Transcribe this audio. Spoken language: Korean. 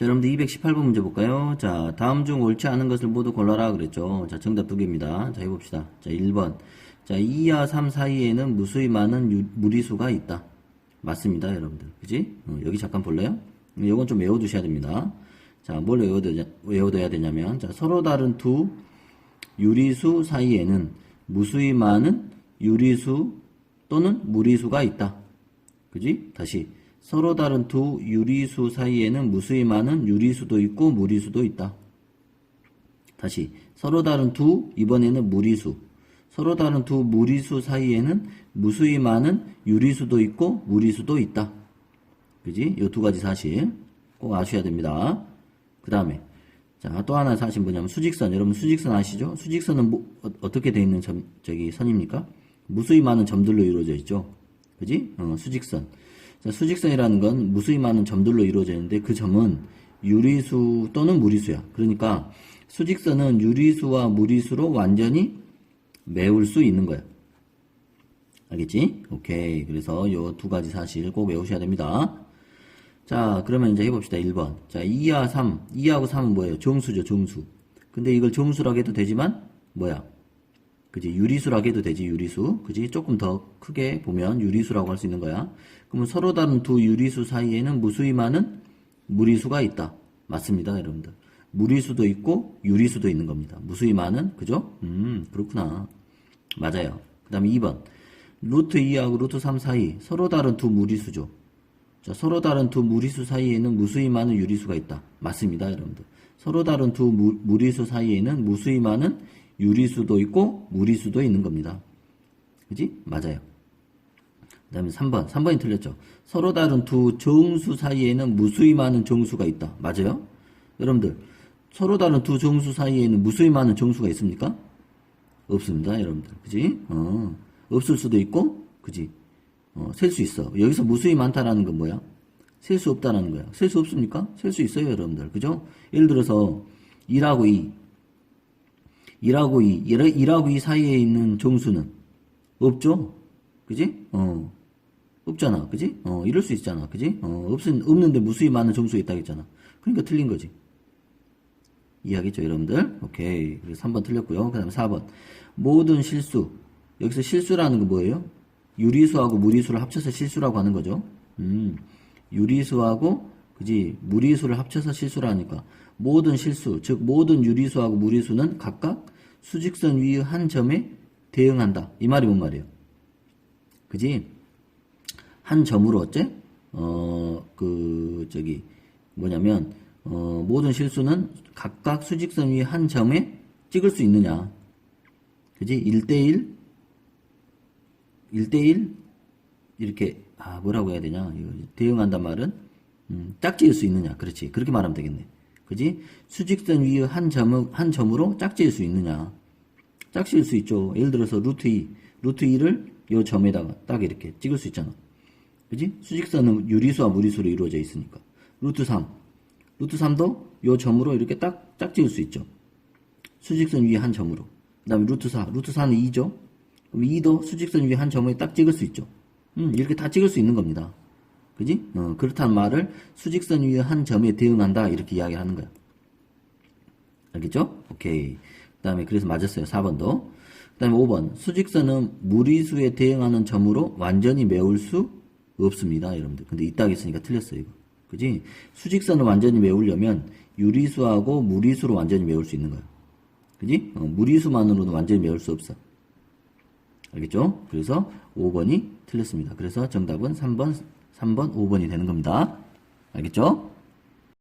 자, 여러분들 218번 문제 볼까요? 자, 다음 중 옳지 않은 것을 모두 골라라 그랬죠. 자, 정답 두 개입니다. 자, 해봅시다. 자, 1번. 자, 2와 3 사이에는 무수히 많은 유- 무리수가 있다. 맞습니다, 여러분들. 그지? 어, 여기 잠깐 볼래요? 이건 좀 외워두셔야 됩니다. 자, 뭘 외워둬야, 외워둬야 되냐면, 자, 서로 다른 두 유리수 사이에는 무수히 많은 유리수 또는 무리수가 있다. 그지? 다시. 서로 다른 두 유리수 사이에는 무수히 많은 유리수도 있고 무리수도 있다. 다시. 서로 다른 두, 이번에는 무리수. 서로 다른 두 무리수 사이에는 무수히 많은 유리수도 있고 무리수도 있다. 그지? 이두 가지 사실 꼭 아셔야 됩니다. 그 다음에 자, 또 하나 사실 뭐냐면 수직선. 여러분 수직선 아시죠? 수직선은 뭐, 어, 떻게 되어 있는 점, 저기 선입니까? 무수히 많은 점들로 이루어져 있죠. 그지? 어, 수직선. 자, 수직선이라는 건 무수히 많은 점들로 이루어져 있는데 그 점은 유리수 또는 무리수야. 그러니까 수직선은 유리수와 무리수로 완전히 메울 수 있는 거야. 알겠지? 오케이. 그래서 요 두 가지 사실 꼭 외우셔야 됩니다. 자, 그러면 이제 해봅시다. 1번. 자, 2와 3. 2하고 3은 뭐예요? 정수죠, 정수. 근데 이걸 정수라고 해도 되지만, 뭐야? 그지? 유리수라고 해도 되지, 유리수. 그지? 조금 더 크게 보면 유리수라고 할 수 있는 거야. 그러면 서로 다른 두 유리수 사이에는 무수히 많은 무리수가 있다. 맞습니다, 여러분들. 무리수도 있고, 유리수도 있는 겁니다. 무수히 많은, 그죠? 음, 그렇구나. 맞아요. 그 다음에 2번. 루트 2하고 루트 3 사이, 서로 다른 두 무리수죠. 자, 서로 다른 두 무리수 사이에는 무수히 많은 유리수가 있다. 맞습니다, 여러분들. 서로 다른 두 무, 무리수 사이에는 무수히 많은 유리수도 있고 무리수도 있는 겁니다. 그지? 맞아요. 그 다음에 3번. 3번이 틀렸죠. 서로 다른 두 정수 사이에는 무수히 많은 정수가 있다. 맞아요? 여러분들, 서로 다른 두 정수 사이에는 무수히 많은 정수가 있습니까? 없습니다, 여러분들. 그지? 어, 없을 수도 있고, 그지? 어, 셀 수 있어. 여기서 무수히 많다라는 건 뭐야? 셀 수 없다라는 거야. 셀 수 없습니까? 셀 수 있어요, 여러분들. 그죠? 예를 들어서 1하고 2, 1하고 2, 1하고 2 사이에 있는 정수는 없죠? 그지? 어. 없잖아. 그지? 어, 이럴 수 있잖아. 그지? 어, 없, 없는데 무수히 많은 정수가 있다 했잖아. 그러니까 틀린 거지. 이해하겠죠, 여러분들? 오케이. 그래서 3번 틀렸고요. 그 다음에 4번. 모든 실수. 여기서 실수라는 건 뭐예요? 유리수하고 무리수를 합쳐서 실수라고 하는 거죠. 음, 유리수하고, 그지, 무리수를 합쳐서 실수라니까. 모든 실수, 즉, 모든 유리수하고 무리수는 각각 수직선 위의 한 점에 대응한다. 이 말이 뭔 말이에요? 그지? 한 점으로 어째? 어, 그, 저기, 뭐냐면, 어, 모든 실수는 각각 수직선 위의 한 점에 찍을 수 있느냐. 그지? 1대1, 1대1, 이렇게, 아, 뭐라고 해야 되냐. 대응한단 말은, 음, 짝지을 수 있느냐. 그렇지. 그렇게 말하면 되겠네. 그지? 수직선 위의 한 점, 한 점으로 짝지을 수 있느냐. 짝지을 수 있죠. 예를 들어서 루트 2, 루트 2를 요 점에다가 딱 이렇게 찍을 수 있잖아. 그지? 수직선은 유리수와 무리수로 이루어져 있으니까. 루트 3. 루트 3도 요 점으로 이렇게 딱 짝지을 수 있죠. 수직선 위에 한 점으로. 그 다음에 루트 4. 루트 4는 2죠. 그럼 2도 수직선 위에 한 점에 딱 찍을 수 있죠. 음, 이렇게 다 찍을 수 있는 겁니다. 그지? 어, 그렇다는 말을 수직선 위에 한 점에 대응한다. 이렇게 이야기하는 거야. 알겠죠? 오케이. 그 다음에 그래서 맞았어요. 4번도. 그 다음에 5번. 수직선은 무리수에 대응하는 점으로 완전히 메울 수 없습니다. 여러분들. 근데 이따 했으니까 틀렸어요. 이거. 그지? 수직선을 완전히 메우려면 유리수하고 무리수로 완전히 메울 수 있는 거야. 그지? 어, 무리수만으로는 완전히 메울 수 없어. 알겠죠? 그래서 5번이 틀렸습니다. 그래서 정답은 3번, 3번, 5번이 되는 겁니다. 알겠죠?